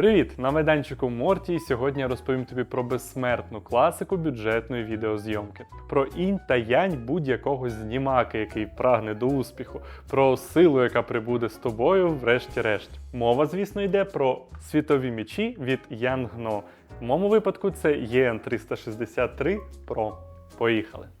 Привіт! На майданчику Морті. і Сьогодні я розповім тобі про безсмертну класику бюджетної відеозйомки, про інь та янь будь-якого знімаки, який прагне до успіху, про силу, яка прибуде з тобою, врешті-решт. Мова, звісно, йде про світові мічі від Янгно. В моєму випадку це EN 363 Pro. Поїхали!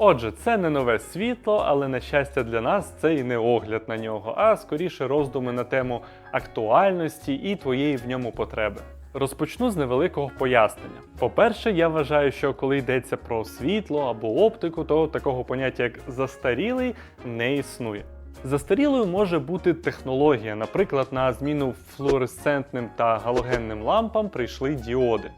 Отже, це не нове світло, але на щастя для нас це і не огляд на нього, а скоріше роздуми на тему актуальності і твоєї в ньому потреби. Розпочну з невеликого пояснення. По-перше, я вважаю, що коли йдеться про світло або оптику, то такого поняття як застарілий не існує. Застарілою може бути технологія, наприклад, на зміну флуоресцентним та галогенним лампам прийшли діоди.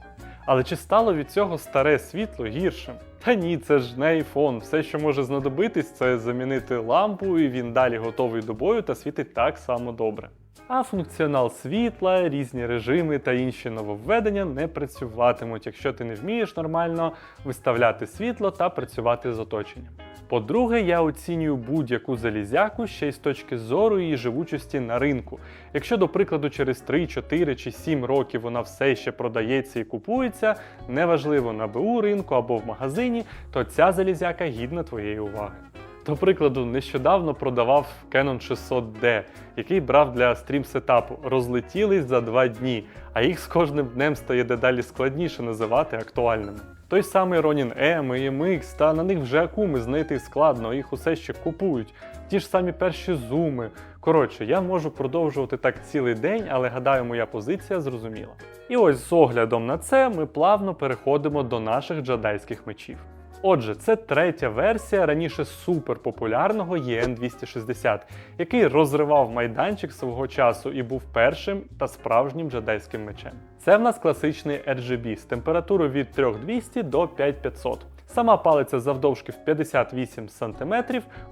Але чи стало від цього старе світло гіршим? Та ні, це ж не айфон. Все, що може знадобитись, це замінити лампу, і він далі готовий до бою та світить так само добре. А функціонал світла, різні режими та інші нововведення не працюватимуть, якщо ти не вмієш нормально виставляти світло та працювати з оточенням. По-друге, я оцінюю будь-яку залізяку ще й з точки зору її живучості на ринку. Якщо, до прикладу, через 3, 4 чи 7 років вона все ще продається і купується, неважливо на БУ ринку або в магазині, то ця залізяка гідна твоєї уваги. До прикладу, нещодавно продавав Canon 600D, який брав для стрім-сетапу, розлетілись за два дні, а їх з кожним днем стає дедалі складніше називати актуальними. Той самий Ronin M і MX, та на них вже акуми знайти складно, їх усе ще купують. Ті ж самі перші зуми. Коротше, я можу продовжувати так цілий день, але гадаю, моя позиція зрозуміла. І ось з оглядом на це ми плавно переходимо до наших джедайських мечів. Отже, це третя версія раніше суперпопулярного EN260, який розривав майданчик свого часу і був першим та справжнім джедайським мечем. Це в нас класичний RGB з температурою від 3200 до 5500. Сама палиця завдовжки в 58 см,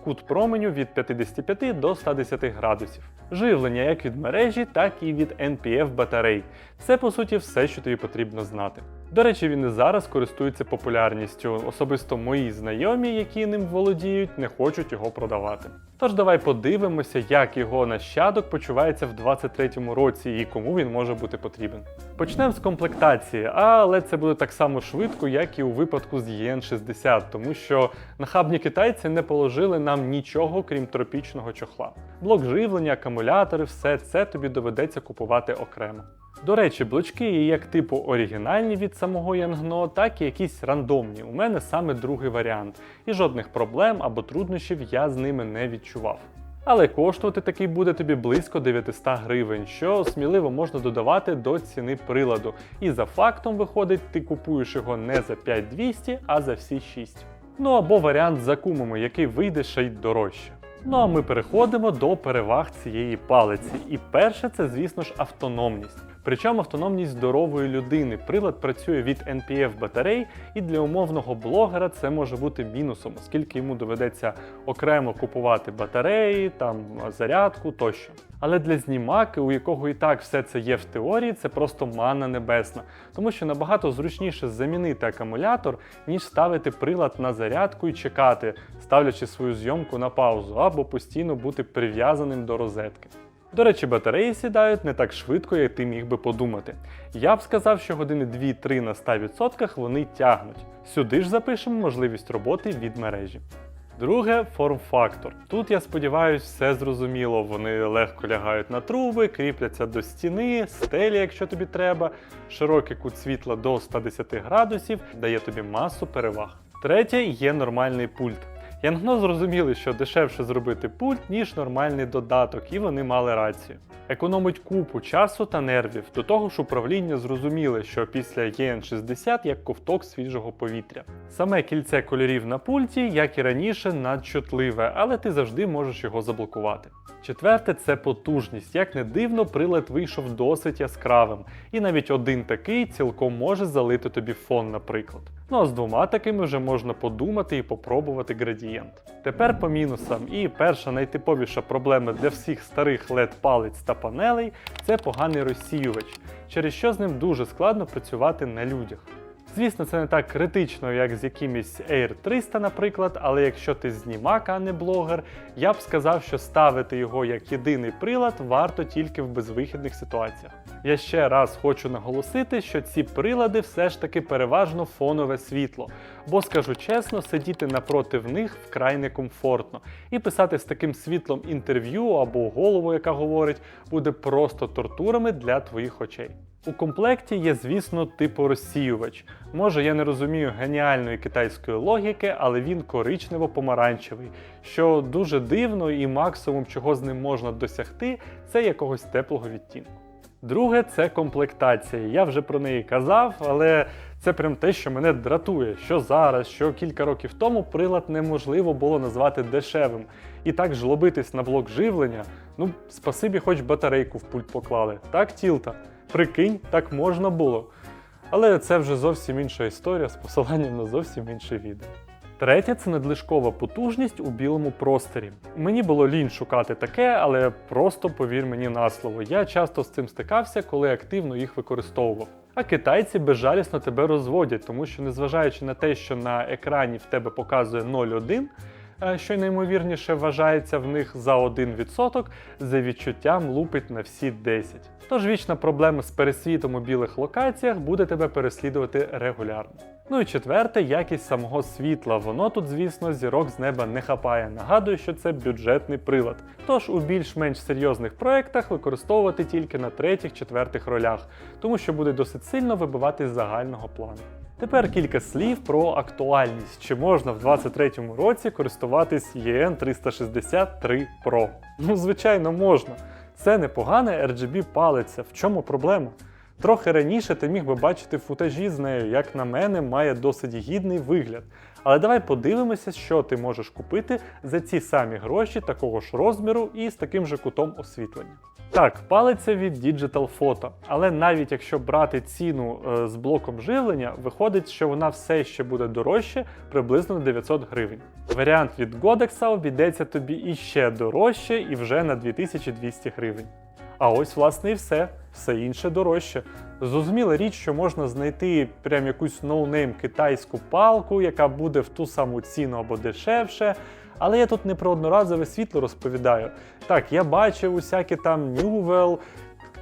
кут променю від 55 до 110 градусів. Живлення як від мережі, так і від NPF батарей. Це по суті все, що тобі потрібно знати. До речі, він і зараз користується популярністю. Особисто мої знайомі, які ним володіють, не хочуть його продавати. Тож давай подивимося, як його нащадок почувається в 23-му році і кому він може бути потрібен. Почнемо з комплектації, але це буде так само швидко, як і у випадку з EN60, тому що нахабні китайці не положили нам нічого, крім тропічного чохла. Блок живлення, акумулятори, все це тобі доведеться купувати окремо. До речі, блочки є як типу оригінальні від самого Янгно, так і якісь рандомні. У мене саме другий варіант, і жодних проблем або труднощів я з ними не відчував. Але коштувати такий буде тобі близько 900 гривень, що сміливо можна додавати до ціни приладу. І за фактом виходить, ти купуєш його не за 5200, а за всі 6. Ну або варіант з акумами, який вийде ще й дорожче. Ну а ми переходимо до переваг цієї палиці. І перше, це, звісно ж, автономність. Причому автономність здорової людини. Прилад працює від NPF батарей, і для умовного блогера це може бути мінусом, оскільки йому доведеться окремо купувати батареї, там зарядку тощо. Але для знімаки, у якого і так все це є в теорії, це просто манна небесна, тому що набагато зручніше замінити акумулятор, ніж ставити прилад на зарядку і чекати, ставлячи свою зйомку на паузу, або постійно бути прив'язаним до розетки. До речі, батареї сідають не так швидко, як ти міг би подумати. Я б сказав, що години 2-3 на 100% вони тягнуть. Сюди ж запишемо можливість роботи від мережі. Друге форм-фактор. Тут я сподіваюся, все зрозуміло. Вони легко лягають на труби, кріпляться до стіни, стелі, якщо тобі треба. Широкий кут світла до 110 градусів дає тобі масу переваг. Третє є нормальний пульт. Янгно зрозуміли, що дешевше зробити пульт, ніж нормальний додаток, і вони мали рацію. Економить купу часу та нервів, до того ж управління зрозуміли, що після EN60 як ковток свіжого повітря. Саме кільце кольорів на пульті, як і раніше, надчутливе, але ти завжди можеш його заблокувати. Четверте це потужність. Як не дивно, прилад вийшов досить яскравим, і навіть один такий цілком може залити тобі фон, наприклад. Ну а з двома такими вже можна подумати і попробувати градієнт. Тепер по мінусам. І перша найтиповіша проблема для всіх старих led палець та панелей це поганий розсіювач, через що з ним дуже складно працювати на людях. Звісно, це не так критично, як з якимось Air 300, наприклад, але якщо ти знімак, а не блогер, я б сказав, що ставити його як єдиний прилад варто тільки в безвихідних ситуаціях. Я ще раз хочу наголосити, що ці прилади все ж таки переважно фонове світло, бо скажу чесно, сидіти напроти них вкрай некомфортно, і писати з таким світлом інтерв'ю або голову, яка говорить, буде просто тортурами для твоїх очей. У комплекті є, звісно, типу розсіювач. Може, я не розумію геніальної китайської логіки, але він коричнево-помаранчевий, що дуже дивно і максимум, чого з ним можна досягти, це якогось теплого відтінку. Друге це комплектація. Я вже про неї казав, але це прям те, що мене дратує, що зараз, що кілька років тому прилад неможливо було назвати дешевим. І так жлобитись на блок живлення, ну, спасибі, хоч батарейку в пульт поклали. Так, тілта? Прикинь, так можна було. Але це вже зовсім інша історія з посиланням на зовсім інше відео. Третє це надлишкова потужність у білому просторі. Мені було лінь шукати таке, але просто повір мені на слово. Я часто з цим стикався, коли активно їх використовував. А китайці безжалісно тебе розводять, тому що, незважаючи на те, що на екрані в тебе показує 0,1, е, що наймовірніше вважається в них за 1%, за відчуттям лупить на всі 10. Тож вічна проблема з пересвітом у білих локаціях буде тебе переслідувати регулярно. Ну і четверте, якість самого світла. Воно тут, звісно, зірок з неба не хапає. Нагадую, що це бюджетний прилад. Тож у більш-менш серйозних проєктах використовувати тільки на третіх-четвертих ролях, тому що буде досить сильно вибивати загального плану. Тепер кілька слів про актуальність. Чи можна в 2023 році користуватись EN 363 Pro? Ну, звичайно, можна. Це непогане RGB палиця. В чому проблема? Трохи раніше ти міг би бачити футажі з нею, як на мене, має досить гідний вигляд. Але давай подивимося, що ти можеш купити за ці самі гроші такого ж розміру і з таким же кутом освітлення. Так, палиця від Digital Photo, але навіть якщо брати ціну е, з блоком живлення, виходить, що вона все ще буде дорожче приблизно на 900 гривень. Варіант від Godex обійдеться тобі іще дорожче і вже на 2200 гривень. А ось, власне, і все. Все інше дорожче. Зрозуміла річ, що можна знайти прям якусь ноунейм китайську палку, яка буде в ту саму ціну або дешевше. Але я тут не про одноразове світло розповідаю. Так, я бачив усякі там Newell,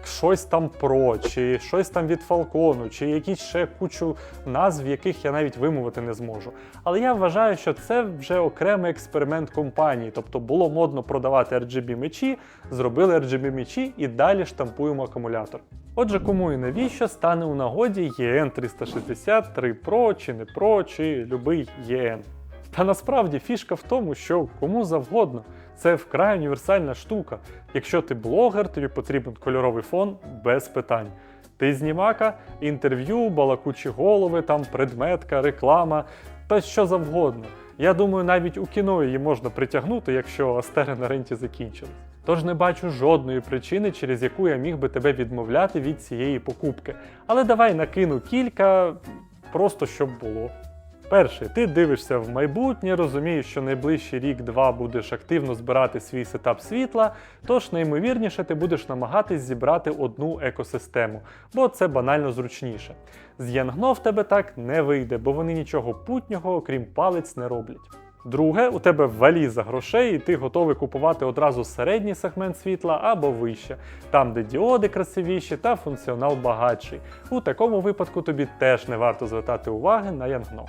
щось там Pro, чи щось там від Falcon, чи якісь ще кучу назв, яких я навіть вимовити не зможу. Але я вважаю, що це вже окремий експеримент компанії. Тобто було модно продавати RGB мечі, зробили RGB мечі і далі штампуємо акумулятор. Отже, кому і навіщо стане у нагоді EN 363 Pro, чи не Pro, чи любий EN. Та насправді фішка в тому, що кому завгодно. Це вкрай універсальна штука. Якщо ти блогер, тобі потрібен кольоровий фон без питань. Ти знімака, інтерв'ю, балакучі голови, там предметка, реклама та що завгодно. Я думаю, навіть у кіно її можна притягнути, якщо астери на ренті закінчились. Тож не бачу жодної причини, через яку я міг би тебе відмовляти від цієї покупки. Але давай накину кілька, просто щоб було. Перше, ти дивишся в майбутнє, розумієш, що найближчий рік-два будеш активно збирати свій сетап світла, тож наймовірніше ти будеш намагатись зібрати одну екосистему, бо це банально зручніше. З Янгно в тебе так не вийде, бо вони нічого путнього, окрім палець, не роблять. Друге, у тебе валіза грошей, і ти готовий купувати одразу середній сегмент світла або вище, там, де діоди красивіші та функціонал багатший. У такому випадку тобі теж не варто звертати уваги на Янгно.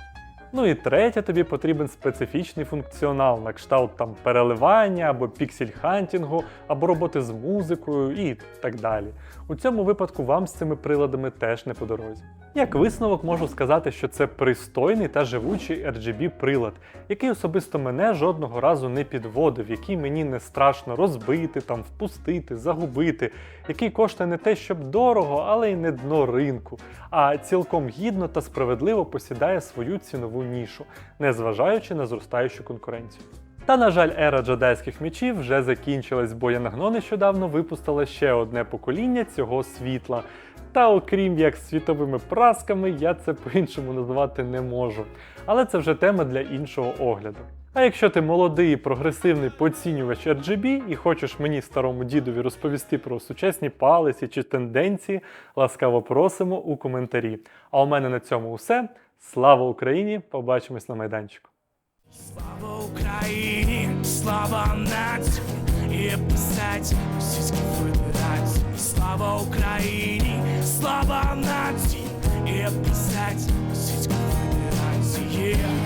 Ну і третє, тобі потрібен специфічний функціонал, на кшталт там переливання або піксель-хантінгу, або роботи з музикою і так далі. У цьому випадку вам з цими приладами теж не по дорозі. Як висновок можу сказати, що це пристойний та живучий RGB прилад, який особисто мене жодного разу не підводив, який мені не страшно розбити, там впустити, загубити, який коштує не те, щоб дорого, але й не дно ринку, а цілком гідно та справедливо посідає свою цінову нішу, незважаючи на зростаючу конкуренцію. Та, на жаль, ера джедайських мечів вже закінчилась, бо Янагно нещодавно випустила ще одне покоління цього світла. Та окрім як світовими прасками, я це по-іншому назвати не можу. Але це вже тема для іншого огляду. А якщо ти молодий і прогресивний поцінювач RGB і хочеш мені старому дідові розповісти про сучасні палиці чи тенденції, ласкаво просимо у коментарі. А у мене на цьому все. Слава Україні! Побачимось на майданчику. Слава Україні! Слава нації! І писать російський вибирать! Слава Україні! Слава нації! І писать російський вибирать! Yeah.